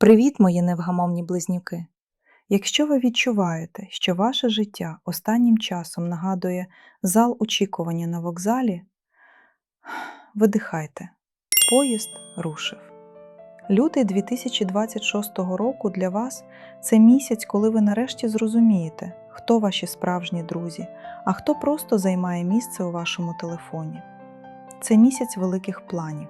Привіт, мої невгамовні близнюки! Якщо ви відчуваєте, що ваше життя останнім часом нагадує зал очікування на вокзалі, видихайте. Поїзд рушив. Лютий 2026 року для вас це місяць, коли ви нарешті зрозумієте, хто ваші справжні друзі, а хто просто займає місце у вашому телефоні. Це місяць великих планів.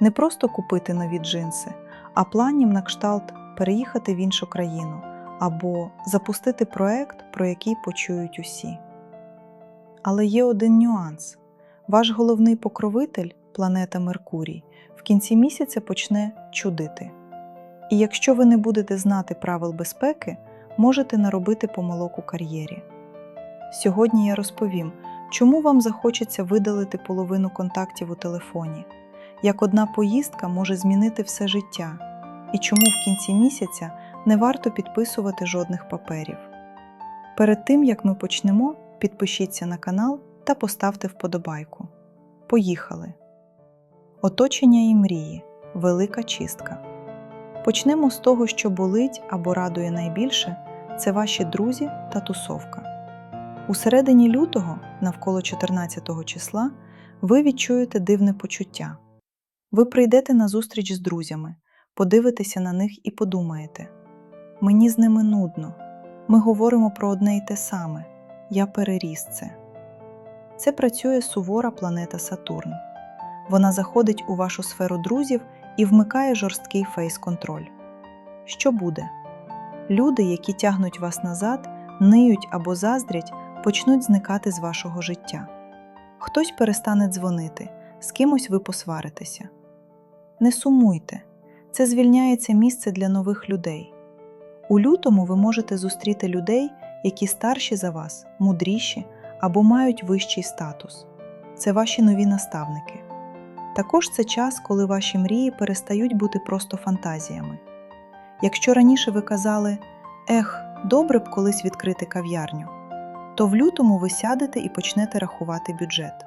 Не просто купити нові джинси, а планів на кшталт переїхати в іншу країну або запустити проект, про який почують усі. Але є один нюанс: ваш головний покровитель, планета Меркурій, в кінці місяця почне чудити. І якщо ви не будете знати правил безпеки, можете наробити помилок у кар'єрі. Сьогодні я розповім, чому вам захочеться видалити половину контактів у телефоні, як одна поїздка може змінити все життя, і чому в кінці місяця не варто підписувати жодних паперів. Перед тим як ми почнемо, підпишіться на канал та поставте вподобайку. Поїхали! Оточення і мрії велика чистка. Почнемо з того, що болить або радує найбільше це ваші друзі та тусовка. У середині лютого, навколо 14 числа, ви відчуєте дивне почуття. Ви прийдете на зустріч з друзями, подивитеся на них і подумаєте: мені з ними нудно, ми говоримо про одне й те саме, я переріс це. Це працює сувора планета Сатурн. Вона заходить у вашу сферу друзів і вмикає жорсткий фейс-контроль. Що буде? Люди, які тягнуть вас назад, ниють або заздрять, почнуть зникати з вашого життя. Хтось перестане дзвонити, з кимось ви посваритеся. Не сумуйте, це звільняється місце для нових людей. У лютому ви можете зустріти людей, які старші за вас, мудріші або мають вищий статус. Це ваші нові наставники. Також це час, коли ваші мрії перестають бути просто фантазіями. Якщо раніше ви казали Ех, добре б колись відкрити кав'ярню, то в лютому ви сядете і почнете рахувати бюджет.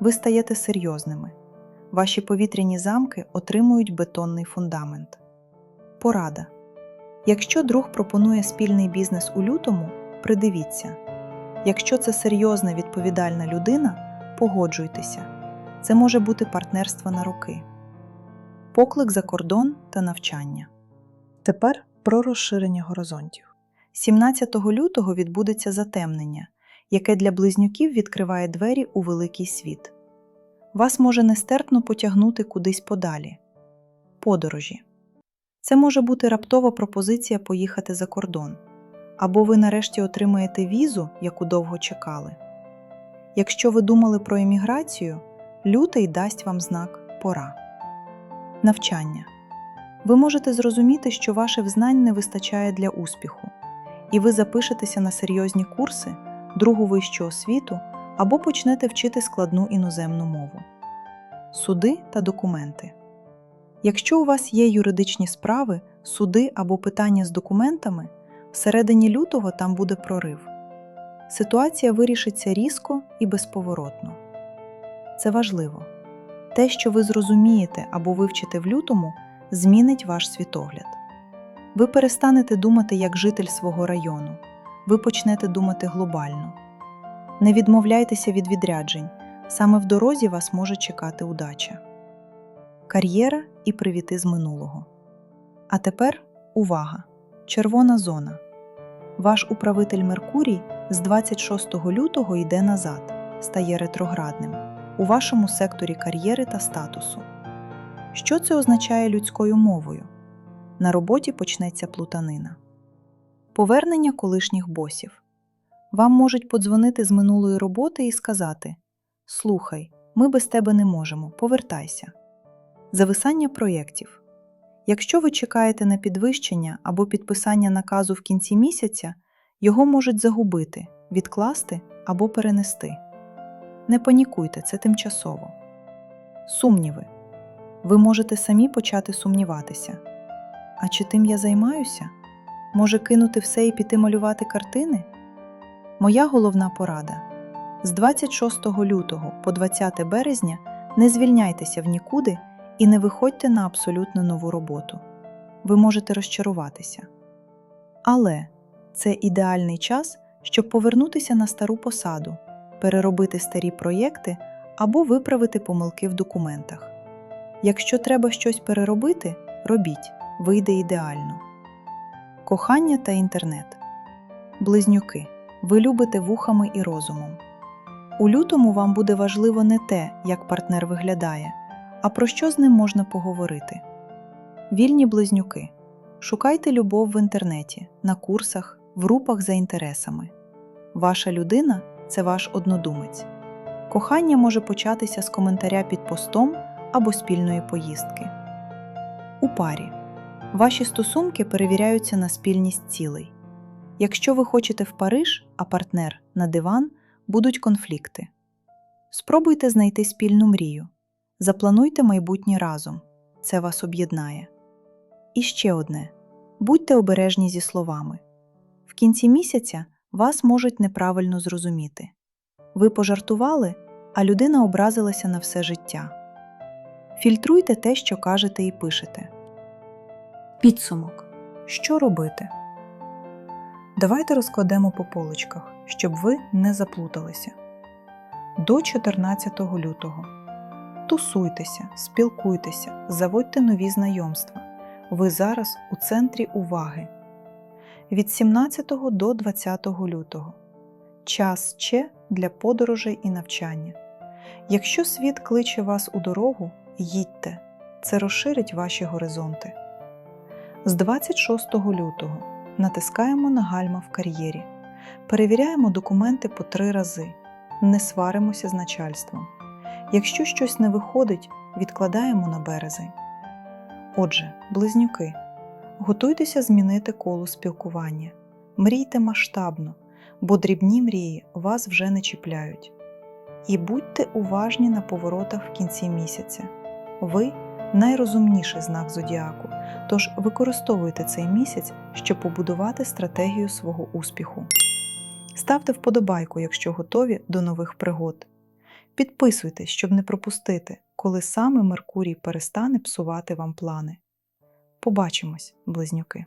Ви стаєте серйозними. Ваші повітряні замки отримують бетонний фундамент. Порада. Якщо друг пропонує спільний бізнес у лютому, придивіться. Якщо це серйозна відповідальна людина, погоджуйтеся. Це може бути партнерство на роки, поклик за кордон та навчання. Тепер про розширення горизонтів. 17 лютого відбудеться затемнення, яке для близнюків відкриває двері у великий світ. Вас може нестерпно потягнути кудись подалі. Подорожі. Це може бути раптова пропозиція поїхати за кордон, або ви нарешті отримаєте візу, яку довго чекали. Якщо ви думали про еміграцію, лютий дасть вам знак пора. Навчання. Ви можете зрозуміти, що ваших знань не вистачає для успіху, і ви запишетеся на серйозні курси, другу вищу освіту або почнете вчити складну іноземну мову. Суди та документи. Якщо у вас є юридичні справи, суди або питання з документами, всередині лютого там буде прорив. Ситуація вирішиться різко і безповоротно. Це важливо. Те, що ви зрозумієте або вивчите в лютому, змінить ваш світогляд. Ви перестанете думати як житель свого району, ви почнете думати глобально. Не відмовляйтеся від відряджень, саме в дорозі вас може чекати удача. Кар'єра і привіти з минулого. А тепер увага! Червона зона. Ваш управитель Меркурій з 26 лютого йде назад, стає ретроградним у вашому секторі кар'єри та статусу. Що це означає людською мовою? На роботі почнеться плутанина. Повернення колишніх босів. Вам можуть подзвонити з минулої роботи і сказати: Слухай, ми без тебе не можемо, повертайся. Зависання проєктів. Якщо ви чекаєте на підвищення або підписання наказу в кінці місяця, його можуть загубити, відкласти або перенести. Не панікуйте, це тимчасово. Сумніви. Ви можете самі почати сумніватися. А чи тим я займаюся? Може кинути все і піти малювати картини? Моя головна порада: з 26 лютого по 20 березня не звільняйтеся в нікуди і не виходьте на абсолютно нову роботу. ви можете розчаруватися. Але це ідеальний час, щоб повернутися на стару посаду, переробити старі проєкти або виправити помилки в документах. Якщо треба щось переробити, робіть, вийде ідеально. Кохання та інтернет. Близнюки. Ви любите вухами і розумом. У лютому вам буде важливо не те, як партнер виглядає, а про що з ним можна поговорити. Вільні близнюки. Шукайте любов в інтернеті, на курсах, в групах за інтересами. Ваша людина це ваш однодумець. Кохання може початися з коментаря під постом або спільної поїздки. У парі. Ваші стосунки перевіряються на спільність цілей. Якщо ви хочете в Париж, а партнер на диван, будуть конфлікти. Спробуйте знайти спільну мрію. Заплануйте майбутнє разом. Це вас об'єднає. І ще одне: будьте обережні зі словами. В кінці місяця вас можуть неправильно зрозуміти. Ви пожартували, а людина образилася на все життя. Фільтруйте те, що кажете і пишете. Підсумок. Що робити? Давайте розкладемо по полочках, щоб ви не заплуталися. До 14 лютого. Тусуйтеся, спілкуйтеся, заводьте нові знайомства. Ви зараз у центрі уваги. Від 17 до 20 лютого. Час ще для подорожей і навчання. Якщо світ кличе вас у дорогу, їдьте. Це розширить ваші горизонти. З 26 лютого натискаємо на гальма в кар'єрі. Перевіряємо документи по три рази. Не сваримося з начальством. Якщо щось не виходить, відкладаємо на березень. Отже, близнюки, готуйтеся змінити коло спілкування. Мрійте масштабно, бо дрібні мрії вас вже не чіпляють. І будьте уважні на поворотах в кінці місяця. Ви найрозумніший знак зодіаку, тож використовуйте цей місяць, щоб побудувати стратегію свого успіху. Ставте вподобайку, якщо готові до нових пригод. Підписуйтесь, щоб не пропустити, коли саме Меркурій перестане псувати вам плани. Побачимось, близнюки!